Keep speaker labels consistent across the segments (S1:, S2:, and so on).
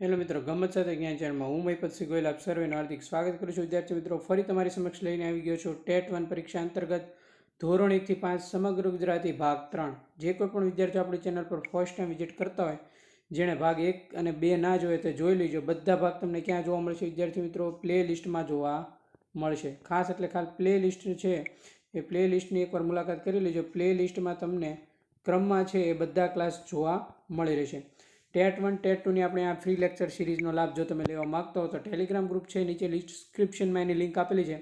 S1: Hello મિત્રો ગમત સાથે જ્ઞાન ચેનલમાં હું મહીપતસિંહ ગોયલ આપ સર્વેનું હાર્દિક સ્વાગત કરું છું. વિદ્યાર્થી મિત્રો, ફરી તમારી સમક્ષ લઈને આવી ગયો છું ટેટ વન પરીક્ષા અંતર્ગત ધોરણ એકથી પાંચ સમગ્ર ગુજરાતી ભાગ ત્રણ. જે કોઈ પણ વિદ્યાર્થીઓ આપણી ચેનલ પર ફર્સ્ટ ટાઈમ વિઝિટ કરતા હોય, જેણે ભાગ એક અને બે ના જોઈએ તે જોઈ લેજો. બધા ભાગ તમને ક્યાં જોવા મળશે? વિદ્યાર્થી મિત્રો પ્લે લિસ્ટમાં જોવા મળશે. ખાસ એટલે ખાસ પ્લે લિસ્ટ છે એ પ્લે લિસ્ટની એકવાર મુલાકાત કરી લેજો. પ્લે લિસ્ટમાં તમને ક્રમમાં છે એ બધા ક્લાસ જોવા મળી રહેશે. ટેટ વન ટેટ ટુની આપણે આ ફ્રી લેક્ચર સિરીઝનો લાભ જો તમે લેવા માગતો હો તો ટેલિગ્રામ ગ્રુપ છે, નીચે ડિસ્ક્રિપ્શનમાં એની લિંક આપેલી છે.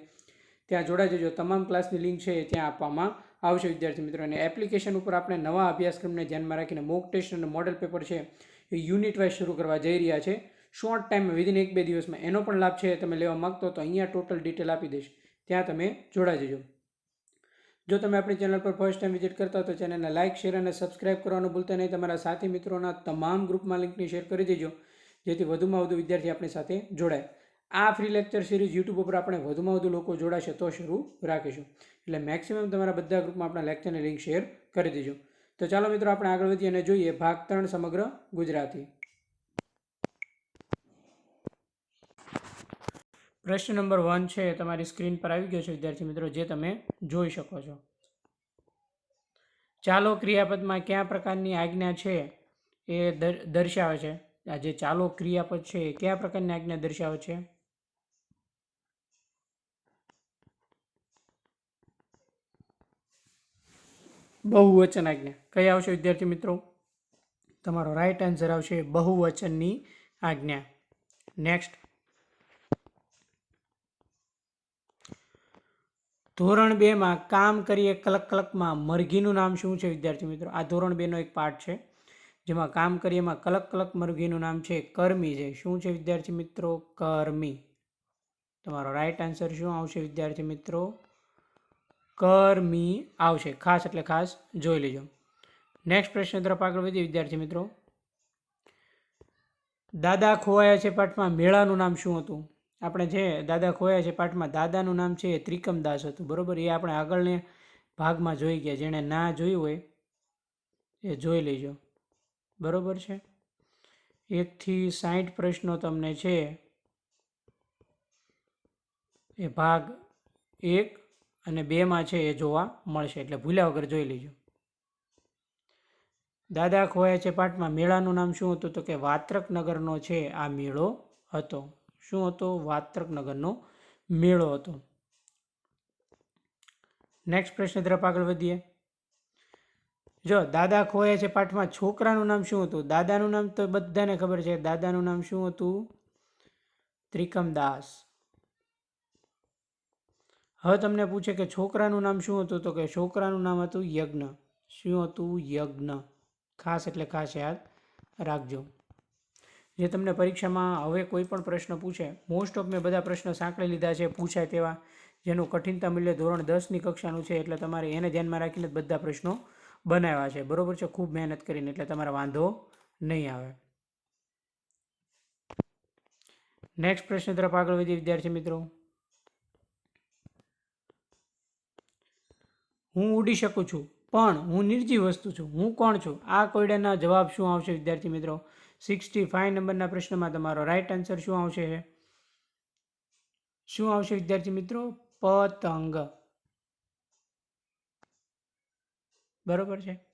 S1: ત્યાં જોડાઈ જજો. તમામ ક્લાસની લિંક છે એ ત્યાં આપવામાં આવશે. વિદ્યાર્થી મિત્રો, અને એપ્લિકેશન ઉપર આપણે નવા અભ્યાસક્રમને ધ્યાનમાં રાખીને મોક ટેસ્ટ અને મોડેલ પેપર છે એ યુનિટ વાઇઝ શરૂ કરવા જઈ રહ્યા છે. શોર્ટ ટાઈમમાં વિધિન એક બે દિવસમાં એનો પણ લાભ છે તમે લેવા માગતો તો અહીંયા ટોટલ ડિટેલ આપી દઈશ. ત્યાં તમે જોડાઈ જજો. જો તમે આપણી ચેનલ પર ફર્સ્ટ ટાઈમ વિઝિટ કરતા હો તો ચેનલને લાઇક શેર અને સબસ્ક્રાઇબ કરવાનું ભૂલતા નહીં. તમારા સાથી મિત્રોના તમામ ગ્રુપમાં લિંકની શેર કરી દેજો, જેથી વધુમાં વધુ વિદ્યાર્થી આપણી સાથે જોડાય. આ ફ્રી લેક્ચર સિરીઝ યુટ્યુબ ઉપર આપણે વધુમાં વધુ લોકો જોડાશે તો શરૂ રાખીશું. એટલે મેક્સિમમ તમારા બધા ગ્રુપમાં આપણા લેક્ચરની લિંક શેર કરી દેજો. તો ચાલો મિત્રો, આપણે આગળ વધીએ અને જોઈએ ભાગ ત્રણ સમગ્ર ગુજરાતી. પ્રશ્ન નંબર વન છે તમારી સ્ક્રીન પર આવી ગયો છે, વિદ્યાર્થી મિત્રો, જે તમે જોઈ શકો છો. ચાલો ક્રિયાપદમાં કયા પ્રકારની આજ્ઞા છે એ દર્શાવે છે? આ જે ચાલો ક્રિયાપદ છે એ કયા પ્રકારની આજ્ઞા દર્શાવે છે? બહુવચન આજ્ઞા. કઈ આવશે, વિદ્યાર્થી મિત્રો? તમારો રાઈટ આન્સર આવશે બહુવચનની આજ્ઞા. નેક્સ્ટ ધોરણ બેમાં કામ કરીએ કલક કલકમાં મરઘીનું નામ શું છે, વિદ્યાર્થી મિત્રો? આ ધોરણ બેનો એક પાઠ છે, જેમાં કામ કરીએમાં કલક કલક મરઘીનું નામ છે, કર્મી છે. શું છે, વિદ્યાર્થી મિત્રો? કર્મી. તમારો રાઈટ આન્સર શું આવશે, વિદ્યાર્થી મિત્રો? કર્મી આવશે. ખાસ એટલે ખાસ જોઈ લેજો. નેક્સ્ટ પ્રશ્ન તરફ આગળ વધીએ, વિદ્યાર્થી મિત્રો. દાદા ખોવાયા છે પાઠમાં, મેળાનું નામ શું હતું? આપણે જે દાદા ખોયા છે પાઠમાં, દાદાનું નામ છે એ ત્રિકમદાસ હતું, બરાબર? એ આપણે આગળને ભાગમાં જોઈ ગયા, જેણે ના જોયું હોય એ જોઈ લેજો. બરાબર છે? એકથી સાઠ પ્રશ્નો તમને છે. એ ભાગ એક અને બેમાં છે એ જોવા મળશે, એટલે ભૂલ્યા વગર જોઈ લેજો. દાદા ખોયા છે પાઠમાં, મેળાનું નામ શું હતું? તો કે વાત્રક નગરનો છે આ મેળો હતો. શું હતો? વાત્રક નગરનો મેળો હતો. નેક્સ્ટ પ્રશ્ન તરફ આગળ વધીએ. જો દાદા ખોયા છે પાઠમાં, છોકરાનું નામ શું હતું? દાદાનું નામ તો બધાને ખબર છે. દાદાનું નામ શું હતું? ત્રિકમદાસ હવે તમને પૂછે કે છોકરાનું નામ શું હતું? તો કે છોકરાનું નામ હતું યજ્ઞ. શું હતું? યજ્ઞ. ખાસ એટલે ખાસ યાદ રાખજો. જે તમને પરીક્ષામાં હવે કોઈ પણ પ્રશ્ન પૂછે મોસ્ટ ઓફ મેં બધા પ્રશ્નો સાંકળી લીધા છે, પૂછાય તેવા, જેનું કઠિનતા મૂલ્ય ધોરણ દસની કક્ષાનું છે, એટલે તમારે એને ધ્યાનમાં રાખીને જ બધા પ્રશ્નો બનાવ્યા છે. બરોબર છે? ખૂબ મહેનત કરીને, એટલે તમારે વાંધો નહીં આવે. નેક્સ્ટ પ્રશ્ન તરફ આગળ વધીએ, વિદ્યાર્થી મિત્રો. હું ઉડી શકું છું, પણ હું નિર્જીવ વસ્તુ છું. હું કોણ છું? આ કોયડાના જવાબ શું આવશે, વિદ્યાર્થી મિત્રો? સિક્સટી ફાઇવ નંબરના પ્રશ્નમાં તમારો રાઈટ આન્સર શું આવશે? શું આવશે વિદ્યાર્થી મિત્રો? પતંગ. બરોબર છે?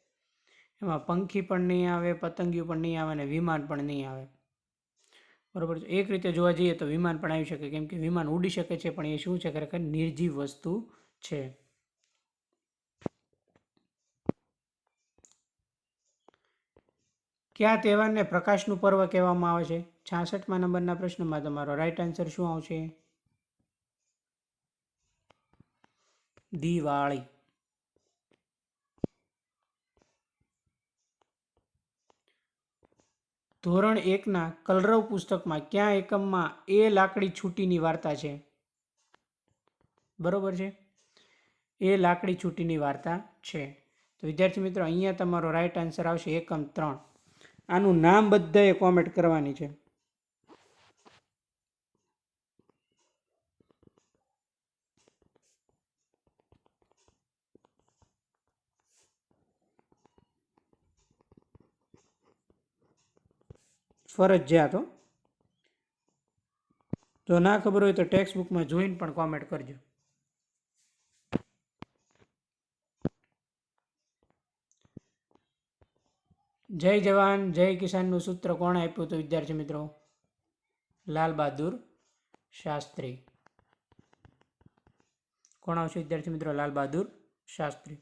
S1: એમાં પંખી પણ નહીં આવે પતંગિયું પણ નહીં આવે અને વિમાન પણ નહીં આવે. બરોબર છે? એક રીતે જોવા જઈએ તો વિમાન પણ આવી શકે, કેમ કે વિમાન ઉડી શકે છે, પણ એ શું છે? ખરેખર નિર્જીવ વસ્તુ છે. કયા તહેવારને પ્રકાશનું પર્વ કહેવામાં આવે છે? છાસઠમાં નંબરના પ્રશ્નમાં તમારો રાઈટ આન્સર શું આવશે? દિવાળી. ધોરણ એકના કલરવ પુસ્તકમાં ક્યાં એકમમાં એ લાકડી છૂટીની વાર્તા છે? બરોબર છે? એ લાકડી છૂટીની વાર્તા છે. તો વિદ્યાર્થી મિત્રો, અહીંયા તમારો રાઈટ આન્સર આવશે એકમ ત્રણ. આનું નામ બધાએ કોમેન્ટ કરવાની છે. ફરજિયાત હો. જો ના ખબર હોય તો ટેક્સ્ટ બુકમાં જોઈને પણ કોમેન્ટ કરજો. જય જવાન, જય કિસાનનું સૂત્ર કોણે આપ્યું હતું, વિદ્યાર્થી મિત્રો? લાલ બહાદુર શાસ્ત્રી. કોણ આવશે, વિદ્યાર્થી મિત્રો? લાલ બહાદુર શાસ્ત્રી.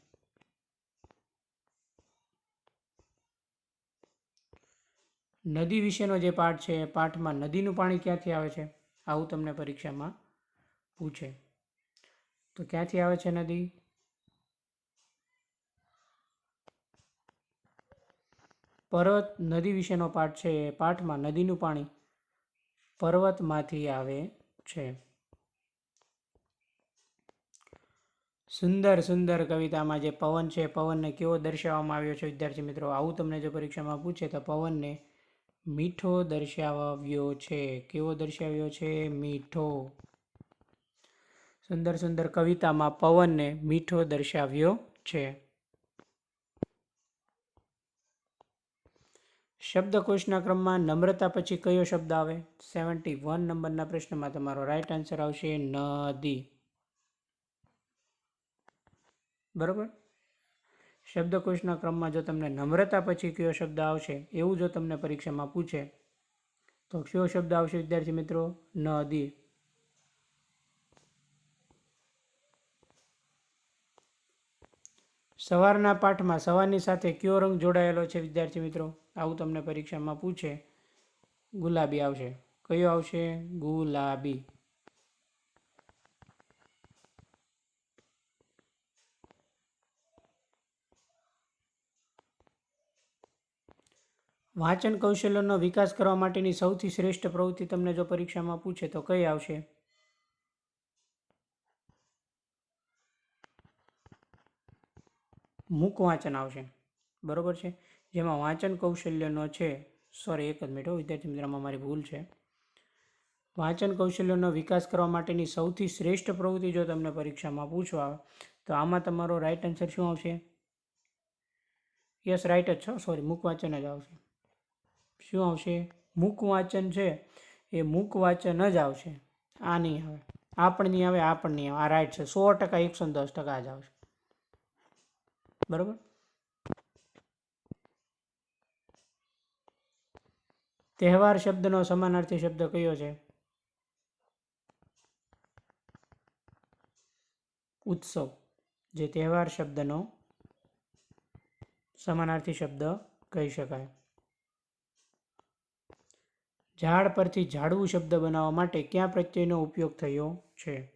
S1: નદી વિશેનો જે પાઠ છે પાઠમાં નદીનું પાણી ક્યાંથી આવે છે? આવું તમને પરીક્ષામાં પૂછે. તો ક્યાંથી આવે છે નદી? પર્વત નદી વિશેનો પાઠ છે. એ પાઠમાં નદીનું પાણી પર્વતમાંથી આવે છે. સુંદર સુંદર કવિતામાં જે પવન છે, પવનને કેવો દર્શાવવામાં આવ્યો છે વિદ્યાર્થી મિત્રો? આવું તમને જો પરીક્ષામાં પૂછે તો પવનને મીઠો દર્શાવ્યો છે. કેવો દર્શાવ્યો છે? મીઠો. સુંદર સુંદર કવિતામાં પવનને મીઠો દર્શાવ્યો છે. શબ્દકોશના ક્રમમાં નમ્રતા પછી કયો શબ્દ આવે? સેવન્ટી વન નંબરના પ્રશ્નમાં તમારો રાઈટ આન્સર આવશે નદી. બરાબર? શબ્દકોશના ક્રમમાં જો તમને નમ્રતા પછી કયો શબ્દ આવશે, એવું જો તમને પરીક્ષામાં પૂછે, તો કયો શબ્દ આવશે વિદ્યાર્થી મિત્રો? નદી. સવારના પાઠમાં સવારની સાથે કયો રંગ જોડાયેલો છે વિદ્યાર્થી મિત્રો? આવું તમને પરીક્ષામાં પૂછે, ગુલાબી આવશે. કયો આવશે? ગુલાબી. વાંચન કૌશલ્યનો વિકાસ કરવા માટેની સૌથી શ્રેષ્ઠ પ્રવૃત્તિ તમને જો પરીક્ષામાં પૂછે, તો કઈ આવશે? મૂક વાંચન આવશે. બરોબર છે? જેમાં વાંચન કૌશલ્યનો છે સોરી એક જ મિનિટ વિદ્યાર્થી મિત્રમાં મારી ભૂલ છે. વાંચન કૌશલ્યનો વિકાસ કરવા માટેની સૌથી શ્રેષ્ઠ પ્રવૃત્તિ જો તમને પરીક્ષામાં પૂછવા આવે, તો આમાં તમારો રાઇટ આન્સર શું આવશે? યસ રાઇટ જ છો? સોરી મૂક વાંચન જ આવશે. શું આવશે? મૂક વાંચન છે, એ મૂક વાંચન જ આવશે. આ નહીં આવે. આ પણ નહીં આવે, આ પણ નહીં આવે. આ રાઇટ છે. સો ટકા, એકસો દસ ટકા જ આવશે. બરાબર? તહેવાર શબ્દનો સમાનાર્થી શબ્દ કયો છે? ઉત્સવ, જે તહેવાર શબ્દનો સમાનાર્થી શબ્દ કહી શકાય. ઝાડ પરથી ઝાડવું શબ્દ બનાવવા માટે કયા પ્રત્યયનો ઉપયોગ થયો છે?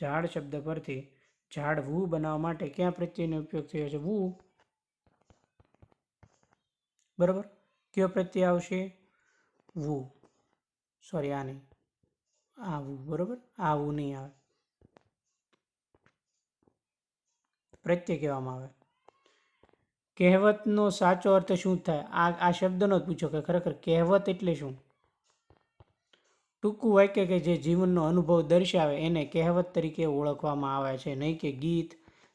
S1: ઝાડ શબ્દ પરથી ઝાડવું બનાવવા માટે કયા પ્રત્યયનો ઉપયોગ થયો છે? વુ. બરાબર? કયો પ્રત્યય આવશે? વુ. સોરી આ નહીં આ વુ બરાબર? આ વુ નહીં આવે. પ્રત્યય કહેવામાં આવે. કહેવતનો સાચો અર્થ શું થાય? આ આ શબ્દનો જ પૂછો કે ખરેખર કહેવત એટલે શું? ટૂંકું વાક્ય કે જે જીવનનો અનુભવ દર્શાવે એને કહેવત તરીકે ઓળખવામાં આવે છે. નહીં કે ગીત,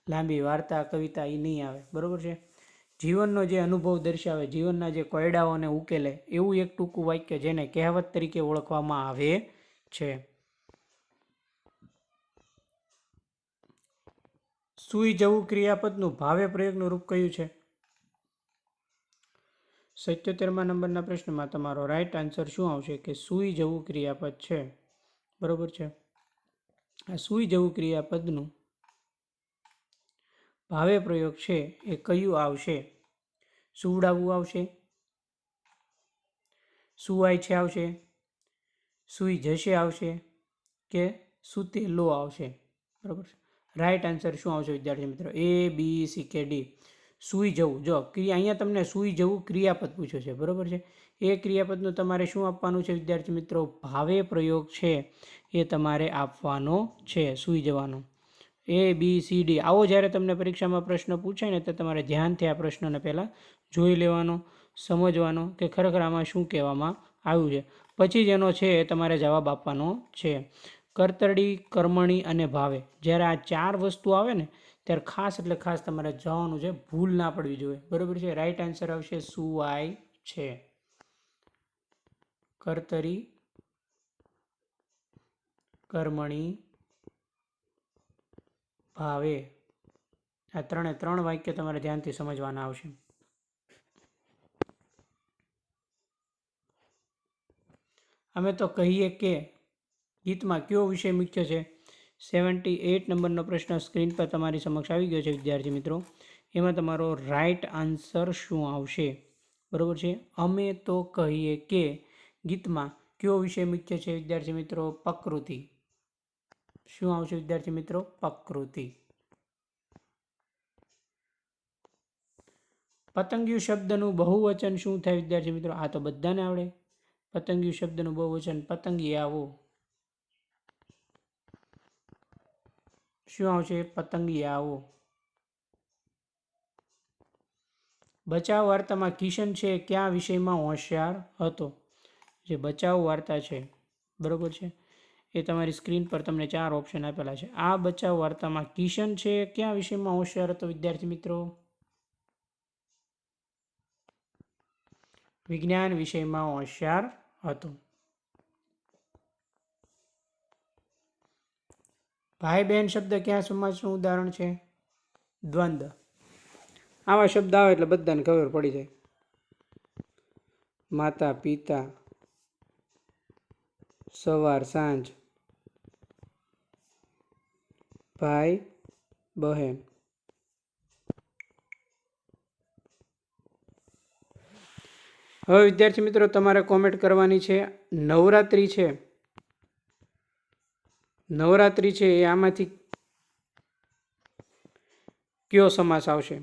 S1: લાંબી વાર્તા, કવિતા એ નહીં આવે. બરાબર છે? જીવનનો જે અનુભવ દર્શાવે, જીવનના જે કોયડાઓને ઉકેલે, એવું એક ટૂંકું વાક્ય જેને કહેવત તરીકે ઓળખવામાં આવે છે. સુઈ જવું ક્રિયાપદનું ભાવે પ્રયોગનું રૂપ કયું છે? સત્યોતેરમા નંબરના પ્રશ્નમાં તમારો રાઈટ આન્સર શું આવશે કે સૂઈ જવું ક્રિયાપદ છે? બરોબર છે? આ સૂઈ જવું ક્રિયાપદનું ભાવે પ્રયોગ છે એ કયું આવશે? સુવડાવવું આવશે? સુવાય છે આવશે? સૂઈ જશે આવશે? કે સૂતેલો આવશે? બરાબર છે. રાઈટ આન્સર શું આવશે વિદ્યાર્થી મિત્રો? એ બી સી કે ડી સૂઈ જવું. જો ક્રિયા, અહીંયા તમને સૂઈ જવું ક્રિયાપદ પૂછ્યો છે. બરાબર છે? એ ક્રિયાપદનું તમારે શું આપવાનું છે વિદ્યાર્થી મિત્રો? ભાવે પ્રયોગ છે એ તમારે આપવાનો છે, સૂઈ જવાનો. એ બી સી ડી આવો જ્યારે તમને પરીક્ષામાં પ્રશ્ન પૂછાય ને, તો તમારે ધ્યાનથી આ પ્રશ્નને પહેલાં જોઈ લેવાનો, સમજવાનો કે ખરેખર આમાં શું કહેવામાં આવ્યું છે. પછી જ એનો છે એ તમારે જવાબ આપવાનો છે. કરતરડી, કર્મણી અને ભાવે. જ્યારે આ ચાર વસ્તુ આવે ને, ત્યારે ખાસ એટલે ખાસ તમારે જવાનું છે, ભૂલ ના પડવી જોઈએ. બરાબર છે? રાઈટ આન્સર આવશે સુવાય છે? કર્તરી, કર્મણી ભાવે. આ ત્રણે ત્રણ વાક્ય તમારે ધ્યાનથી સમજવાના આવશે. અમે તો કહીએ કે ગીતમાં કયો વિષય મુખ્ય છે? સેવન્ટી એટ નંબરનો પ્રશ્ન સ્ક્રીન પર તમારી સમક્ષ આવી ગયો છે, વિદ્યાર્થી મિત્રો. એમાં તમારો રાઈટ આન્સર શું આવશે? બરાબર છે? અમે તો કહીએ કે ગીતમાં કયો વિષય મુખ્ય છે, વિદ્યાર્થી મિત્રો? પ્રકૃતિ શું આવશે, વિદ્યાર્થી મિત્રો? પ્રકૃતિ. પતંગિયું શબ્દનું બહુવચન શું થાય, વિદ્યાર્થી મિત્રો? આ તો બધાને આવડે. પતંગિયું શબ્દનું બહુવચન, પતંગી આવો. શું આવશે? પતંગી આવો. બચાવ વાર્તામાં કિશન છે, કયા વિષયમાં હોશિયાર હતો? જે બચાવ વાર્તા છે. બરોબર છે? એ તમારી સ્ક્રીન પર તમને ચાર ઓપ્શન આપેલા છે. આ બચાવ વાર્તામાં કિશન છે. કયા વિષયમાં હોશિયાર હતો વિદ્યાર્થી મિત્રો? વિજ્ઞાન વિષયમાં હોશિયાર હતો. ભાઈ બહેન શબ્દ ક્યાં સમાજનું ઉદાહરણ છે? દ્વંદ્વ આવા શબ્દ આવે એટલે બધાને ખબર પડી જાય. માતા પિતા સવાર સાંજ ભાઈ બહેન. હવે વિદ્યાર્થી મિત્રો, તમારે કોમેન્ટ કરવાની છે, નવરાત્રિ છે. નવરાત્રિ છે, એ આમાંથી કયો સમાસ આવશે?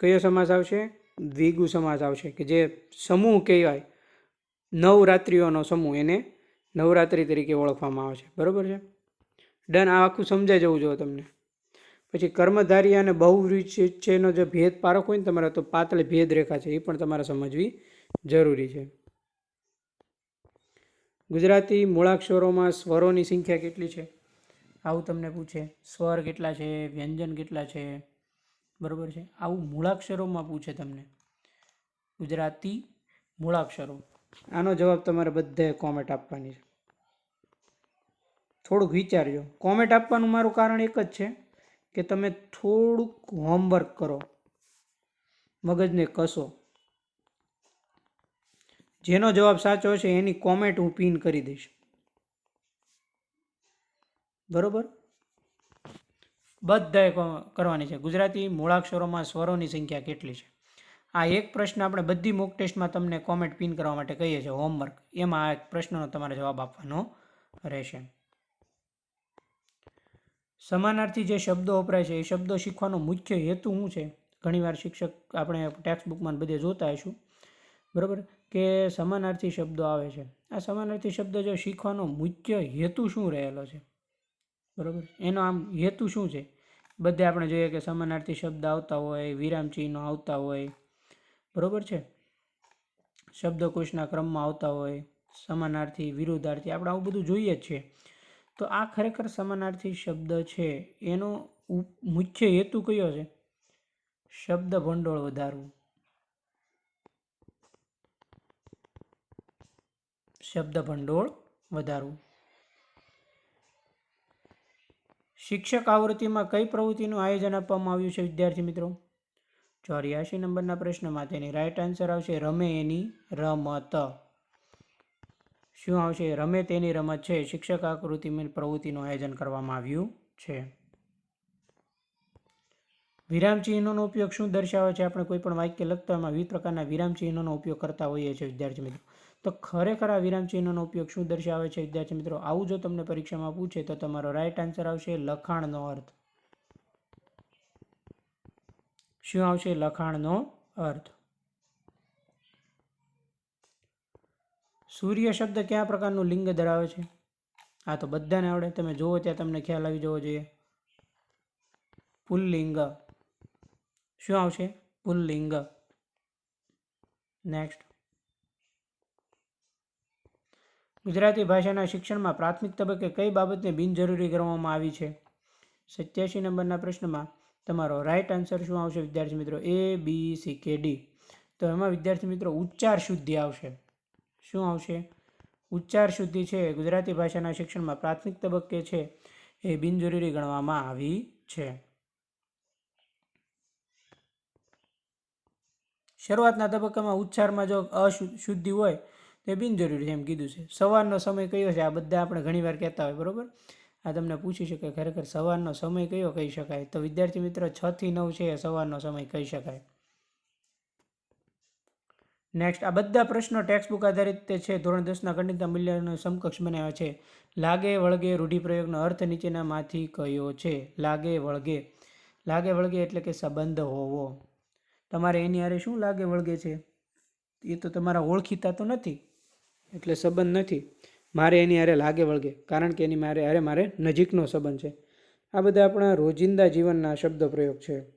S1: કયો સમાસ આવશે? દ્વિગુ સમાસ આવશે, કે જે સમૂહ કહેવાય. નવરાત્રિઓનો સમૂહ, એને નવરાત્રિ તરીકે ઓળખવામાં આવે છે. બરાબર છે? ડન, આ આખું સમજાઈ જવું જોઈએ તમને. પછી કર્મધારી અને બહુવિચેનો જે ભેદ પારખ હોય ને તમારે, તો પાતળી ભેદ રેખા છે, એ પણ તમારે સમજવી જરૂરી છે. ગુજરાતી મૂળાક્ષરોમાં સ્વરોની સંખ્યા કેટલી છે? આવું તમને પૂછે. સ્વર કેટલા છે? વ્યંજન કેટલા છે? બરાબર છે? આવું મૂળાક્ષરોમાં પૂછે તમને. ગુજરાતી મૂળાક્ષરો. આનો જવાબ તમારે બધાએ કોમેન્ટ આપવાની છે. થોડુંક વિચારજો. કોમેન્ટ આપવાનું મારું કારણ એક જ છે કે તમે થોડુંક હોમવર્ક કરો. મગજને કસો. જેનો જવાબ સાચો હશે એની કોમેન્ટ હું પિન કરી દઈશ. બરોબર? બધાએ કરવાની છે. ગુજરાતી મૂળાક્ષરોમાં સ્વરોની સંખ્યા કેટલી છે? આ એક પ્રશ્ન આપણે બધી મોક ટેસ્ટમાં તમને કોમેન્ટ પિન કરવા માટે કહીએ છીએ. હોમવર્ક એમાં આ એક પ્રશ્નનો તમારે જવાબ આપવાનો રહેશે. સમાનાર્થી જે શબ્દો વપરાય છે, એ શબ્દો શીખવાનો મુખ્ય હેતુ શું છે? ઘણીવાર શિક્ષક આપણે ટેક્સ્ટબુકમાં બધે જોતા હશું બરાબર? કે સમાનાર્થી શબ્દો આવે છે. આ સમાનાર્થી શબ્દ જો શીખવાનો મુખ્ય હેતુ શું રહેલો છે? બરાબર? એનો આમ હેતુ શું છે? બધે આપણે જોઈએ કે સમાનાર્થી શબ્દ આવતા હોય વિરામચિહ્નો આવતા હોય. બરાબર છે? શબ્દકોશના ક્રમમાં આવતા હોય, સમાનાર્થી વિરોધાર્થી આપણે આવું બધું જોઈએ જ છીએ તો આ ખરેખર સમાનાર્થી શબ્દ છે. એનો મુખ્ય હેતુ કયો છે? શબ્દ ભંડોળ વધારવું. શબ્દ ભંડોળ વધારવું. શિક્ષક આવૃત્તિમાં કઈ પ્રવૃત્તિનું આયોજન આપવામાં આવ્યું છે, વિદ્યાર્થી મિત્રો? ચોર્યાસી નંબરના પ્રશ્નમાં તેની રાઈટ આન્સર આવશે રમે એની રમત. શું આવશે રમે તેની રમત છે. શિક્ષક આકૃતિમાં પ્રવૃત્તિનું આયોજન કરવામાં આવ્યું છે. વિરામચિહ્નોનો ઉપયોગ શું દર્શાવે છે? આપણે કોઈ પણ વાક્ય લખતા એમાં વિવિધ પ્રકારના વિરામચિહ્નોનો ઉપયોગ કરતા હોઈએ છીએ વિદ્યાર્થી મિત્રો. તો ખરેખર આ વિરામચિહ્નોનો ઉપયોગ શું દર્શાવે છે વિદ્યાર્થી મિત્રો? આવું જો તમને પરીક્ષામાં પૂછે તો તમારો રાઈટ આન્સર આવશે લખાણનો અર્થ. શું આવશે? લખાણનો અર્થ. સૂર્ય શબ્દ કયા પ્રકારનું લિંગ ધરાવે છે? આ તો બધાને આવડે. તમે જુઓ ત્યાં તમને ખ્યાલ આવી જવો જોઈએ. પુલ્લિંગ. શું આવશે? પુલ્લિંગ. નેક્સ્ટ ગુજરાતી ભાષાના શિક્ષણમાં પ્રાથમિક તબક્કે કઈ બાબતને બિનજરૂરી કરવામાં આવી છે? સત્યાસી નંબરના પ્રશ્નમાં તમારો રાઈટ આન્સર શું આવશે વિદ્યાર્થી મિત્રો? એ બી સી કે ડી તો એમાં વિદ્યાર્થી મિત્રો ઉચ્ચાર શુદ્ધિ આવશે. શું આવશે? ઉચ્ચાર શુદ્ધિ છે. ગુજરાતી ભાષાના શિક્ષણમાં પ્રાથમિક તબક્કે છે એ બિનજરૂરી ગણવામાં આવી છે. શરૂઆતના તબક્કામાં ઉચ્ચારમાં જો અશુદ્ધિ હોય, તો એ બિનજરૂરી છે એમ કીધું છે. સવારનો સમય કયો છે? આ બધા આપણે ઘણીવાર કહેતા હોય, બરાબર? આ તમને પૂછી શકે ખરેખર સવારનો સમય કયો કહી શકાય? તો વિદ્યાર્થી મિત્રો છથી નવ છે એ સવારનો સમય કહી શકાય. નેક્સ્ટ આ બધા પ્રશ્નો ટેક્સ્ટ બુક આધારિત છે. ધોરણ દસના ગણિતના મૂલ્યનો સમકક્ષ બનાવ્યા છે. લાગે વળગે રૂઢિપ્રયોગનો અર્થ નીચેનામાંથી કયો છે? લાગે વળગે. લાગે વળગે એટલે કે સંબંધ હોવો. તમારે એની હારે શું લાગે વળગે છે? એ તો તમારા ઓળખીતા તો નથી. એટલે સંબંધ નથી. મારે એની હારે લાગે વળગે, કારણ કે એની મારે હારે મારે નજીકનો સંબંધ છે. આ બધા આપણા રોજિંદા જીવનના શબ્દ પ્રયોગ છે.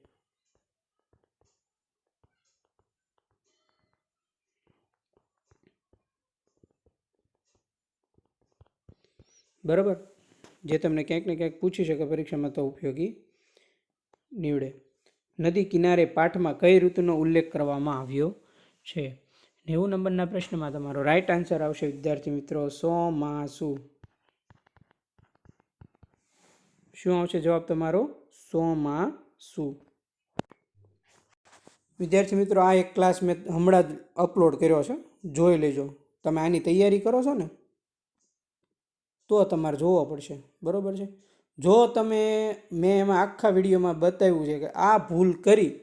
S1: બરાબર? જે તમને ક્યાંક ને ક્યાંક પૂછી શકે પરીક્ષામાં તો ઉપયોગી નીવડે. નદી કિનારે પાઠમાં કઈ ઋતુનો ઉલ્લેખ કરવામાં આવ્યો છે? નેવું નંબરના પ્રશ્નમાં તમારો રાઈટ આન્સર આવશે, વિદ્યાર્થી મિત્રો. સોમાસુ. શું આવશે જવાબ તમારો? સોમાસુ. વિદ્યાર્થી મિત્રો, આ એક ક્લાસ મેં હમણાં જ અપલોડ કર્યો છે. જોઈ લેજો. તમે આની તૈયારી કરો છો ને? તો તમારે જોવો પડશે. બરાબર છે? જો તમે મેં એમાં આખા વિડીયોમાં બતાવ્યું છે કે આ ભૂલ કરી,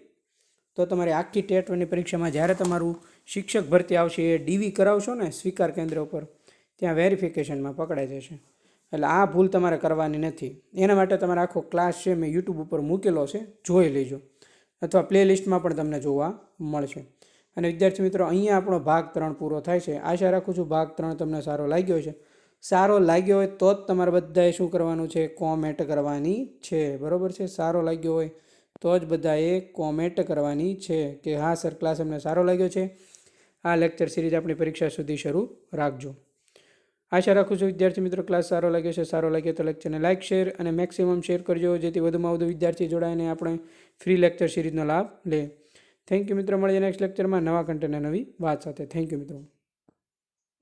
S1: તો તમારી આખી ટેટની પરીક્ષામાં જ્યારે તમારું શિક્ષક ભરતી આવશે એ ડીવી કરાવશો ને સ્વીકાર કેન્દ્ર ઉપર, ત્યાં વેરિફિકેશનમાં પકડાઈ જશે. એટલે આ ભૂલ તમારે કરવાની નથી. એના માટે તમારે આખો ક્લાસ છે મેં યુટ્યુબ ઉપર મૂકેલો છે, જોઈ લેજો. અથવા પ્લેલિસ્ટમાં પણ તમને જોવા મળશે. અને વિદ્યાર્થી મિત્રો, અહીંયા આપણો ભાગ ત્રણ પૂરો થાય છે. આશા રાખું છું ભાગ ત્રણ તમને સારો લાગ્યો છે સારો લાગ્યો હોય તો જ તમારે બધાએ શું કરવાનું છે? કોમેન્ટ કરવાની છે. બરાબર છે? સારો લાગ્યો હોય તો જ બધાએ કોમેન્ટ કરવાની છે કે હા સર ક્લાસ અમને સારો લાગ્યો છે. આ લેક્ચર સિરીઝ આપણી પરીક્ષા સુધી શરૂ રાખજો. આશા રાખું છું વિદ્યાર્થી મિત્રો ક્લાસ સારો લાગ્યો છે. સારો લાગ્યો તો લેક્ચરને લાઇક શેર અને મેક્સિમમ શેર કરજો. જેથી વધુમાં વધુ વિદ્યાર્થી જોડાઈને આપણે ફ્રી લેક્ચર સિરીઝનો લાભ લે. થેન્ક યુ મિત્રો. મળીએ નેક્સ્ટ લેક્ચરમાં નવા કન્ટેન્ટ નવી વાત સાથે. થેન્ક યુ મિત્રો.